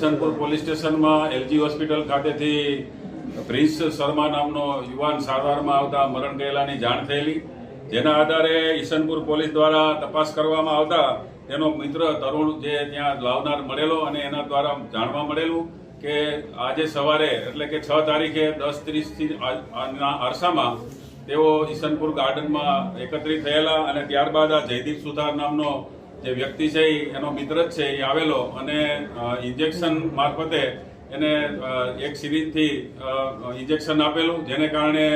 Isanpur police સ્ટેશનમાં LG hospital ખાતેથી Prince Sharma નામનો યુવાન સારવારમાં આવતા મરણ ગયેલાની જાણ થયેલી. જેના આધારે ઈશનપુર પોલીસ દ્વારા તપાસ કરવામાં આવતા તેનો મિત્ર તરુણ જે ત્યાં લાવનાર મળેલો અને એના દ્વારા જાણવા મળેલું કે આજે સવારે, એટલે કે છ તારીખે દસ ત્રીસથી અરસામાં તેઓ ઈશનપુર ગાર્ડનમાં એકત્રિત થયેલા અને ત્યારબાદ આ જયદીપ સુથાર નામનો જે વ્યક્તિ છે એનો મિત્ર જ છે એ આવેલો અને ઇન્જેક્શન મારફતે એને એક સિરીજથી ઇન્જેક્શન આપેલું જેને કારણે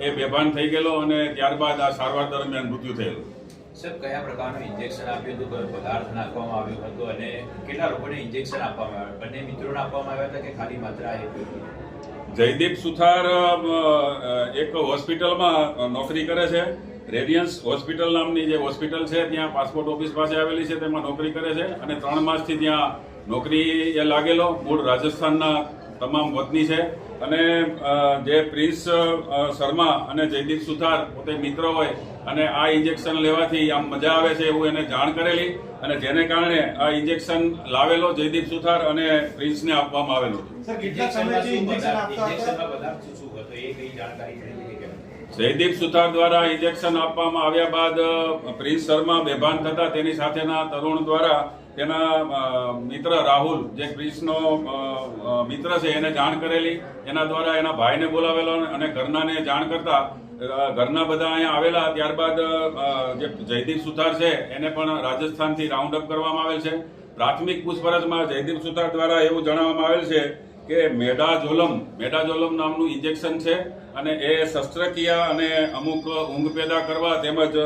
એ બેભાન થઈ ગયેલો અને ત્યારબાદ આ સારવાર દરમિયાન મૃત્યુ થયેલું. સાહેબ કયા પ્રકારનું ઇન્જેક્શન આપ્યું હતું? કયો પદાર્થ નાખવામાં આવ્યો હતો? અને કેટલા લોકોને ઇન્જેક્શન આપવામાં આવ્યું? બંને મિત્રોને આપવામાં આવ્યા હતા કે ખાલી માત્ર આ જયદીપ સુથાર એક હોસ્પિટલમાં નોકરી કરે છે. રેડિયન્સ હોસ્પિટલ નામની જે હોસ્પિટલ છે ત્યાં પાસપોર્ટ ઓફિસ પાસે આવેલી છે તેમાં નોકરી કરે છે અને ત્રણ માસથી ત્યાં નોકરી એ લાગેલો મૂળ રાજસ્થાનના તમામ વતની છે. અને જે પ્રિન્સ શર્મા અને જયદીપ સુથાર પોતે મિત્ર હોય અને આ ઇન્જેક્શન લેવાથી આમ મજા આવે છે એવું એને જાણ કરેલી અને જેને કારણે આ ઇન્જેક્શન લાવેલો જયદીપ સુથાર અને પ્રિન્સને આપવામાં આવેલું. જયદીપ સુથાર દ્વારા ઇન્જેક્શન આપવામાં આવ્યા બાદ પ્રિન્સ શર્મા બેભાન થતા તેની સાથેના તરુણ દ્વારા તેના મિત્ર રાહુલ, જે પ્રિન્સનો મિત્ર છે, એને જાણ કરેલી. એના દ્વારા એના ભાઈને બોલાવેલો અને ઘરનાને જાણ કરતા ઘરના બધા અહીંયા આવેલા. ત્યારબાદ જે જયદીપ સુથાર છે, એને પણ રાજસ્થાનથી રાઉન્ડ અપ કરવામાં આવેલ છે. પ્રાથમિક પૂછપરછમાં જયદીપ સુથાર દ્વારા એવું જણાવવામાં આવેલ છે કે મેડાઝોલમ મેડાઝોલમ નામનું ઇન્જેક્શન છે અને એ શસ્ત્રક્રિયા અને અમુક ઊંઘ પેદા કરવા તેમજ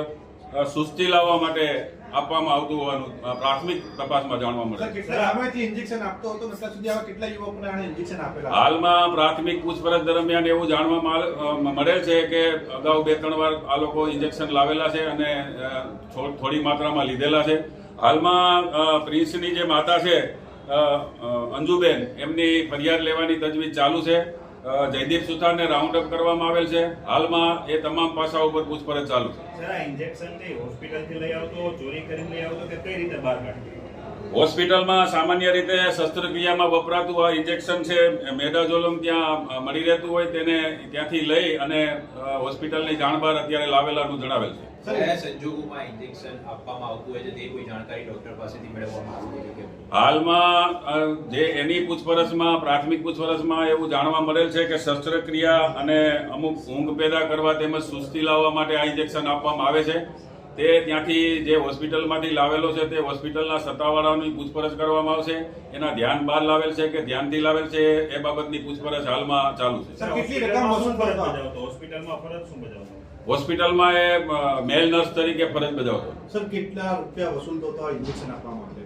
સુસ્તી લાવવા માટે આપવામાં આવતું હોવાનું પ્રાથમિક તપાસમાં જાણવા મળે હાલમાં પ્રાથમિક પૂછપરછ દરમિયાન એવું જાણવા મળે છે કે અગાઉ બે ત્રણ વાર આ લોકો ઇન્જેક્શન લાવેલા છે અને થોડી માત્રામાં લીધેલા છે. હાલમાં પ્રિન્સની જે માતા છે અંજુબેન, એમની ફરિયાદ લેવાની તજવીજ ચાલુ છે. જયદીપ સુથારને રાઉન્ડ અપ કરવામાં આવેલ છે. હાલમાં એ તમામ પાસાઓ પર પૂછપરછ ચાલુ છે. આ ઇન્જેક્શન જે હોસ્પિટલથી લઈ આવતો, ચોરી કરીને લઈ આવતો કે કઈ રીતે બહાર કાઢતો હોસ્પિટલમાં સામાન્ય રીતે શસ્ત્રક્રિયામાં વપરાતું આ ઇન્જેક્શન છે મેડાઝોલમ ત્યાં મળી રહેતું હોય તેને ત્યાંથી લઈ અને હોસ્પિટલની જાણ બહાર અત્યારે લાવેલાનું જણાવેલ છે. હાલમાં જે એની પૂછપરછમાં પ્રાથમિક પૂછપરછમાં એવું જાણવા મળેલ છે કે શસ્ત્રક્રિયા અને અમુક ઊંઘ પેદા કરવા તેમજ સુસ્તી લાવવા માટે આ ઇન્જેક્શન આપવામાં આવે છે. તે ત્યાંથી જે હોસ્પિટલમાંથી લાવેલો છે તે હોસ્પિટલના સત્તાવાળાઓની પૂછપરછ કરવામાં આવશે. એના ધ્યાન બહાર લાવેલ છે કે ધ્યાનથી લાવેલ છે? એ બાબતની પૂછપરછ હાલમાં ચાલુ છે. વસૂલ હોસ્પિટલમાં એ મેલ નર્સ તરીકે ફરજ બજાવતો. સર કેટલા રૂપિયા વસૂલતો હતો ઇન્જેક્શન આપવા માટે?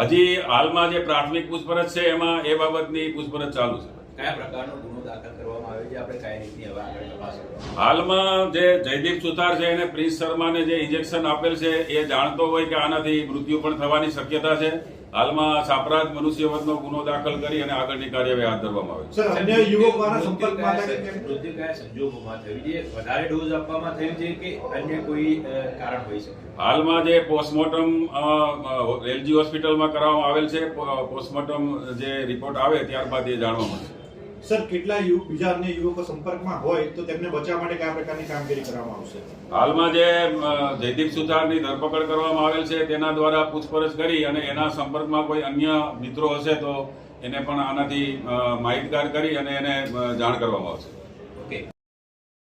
હજી હાલમાં જે પ્રાથમિક પૂછપરછ છે એમાં એ બાબતની પૂછપરછ ચાલુ છે. કયા પ્રકારનો ગુનો દાખલ કરવામાં આવ્યો છે? આપણે કયા રીતની હવે આગળ તપાસ હાલમાં જે જયદીપ સુથાર છે એને પ્રિન્સ શર્માને જે ઇન્જેક્શન આપેલ છે એ જાણતો હોય કે આનાથી મૃત્યુ પણ થવાની શક્યતા છે. હાલમાં સાપરાધ મનુષ્યવધનો ગુનો દાખલ કરી અને આગળની કાર્યવાહી હાથ ધરવામાં આવે છે. અન્ય યુવક દ્વારા સંપર્કમાં હતા કે મૃત્યુ કયા સંજોગોમાં થયું? છે વધારે ડોઝ આપવામાં થયું છે કે અન્ય કોઈ કારણ હોઈ શકે? હાલમાં જે પોસ્ટમોર્ટમ એલજી હોસ્પિટલમાં કરવામાં આવેલ છે પોસ્ટમોર્ટમ જે રિપોર્ટ આવે ત્યારબાદ એ જાણવા મળશે. સર કેટલા યુવક, બીજા અન્ય યુવકો સંપર્કમાં હોય તો તેમને બચાવવા માટે કયા પ્રકારની કામગીરી કરવામાં આવશે? હાલમાં જે જયદીપ સુથારની ધરપકડ કરવામાં આવેલ છે, તેના દ્વારા પૂછપરછ કરી અને એના સંપર્કમાં કોઈ અન્ય મિત્રો હશે તો એને પણ આનાથી માહિતગાર કરી અને એને જાણ કરવામાં આવશે.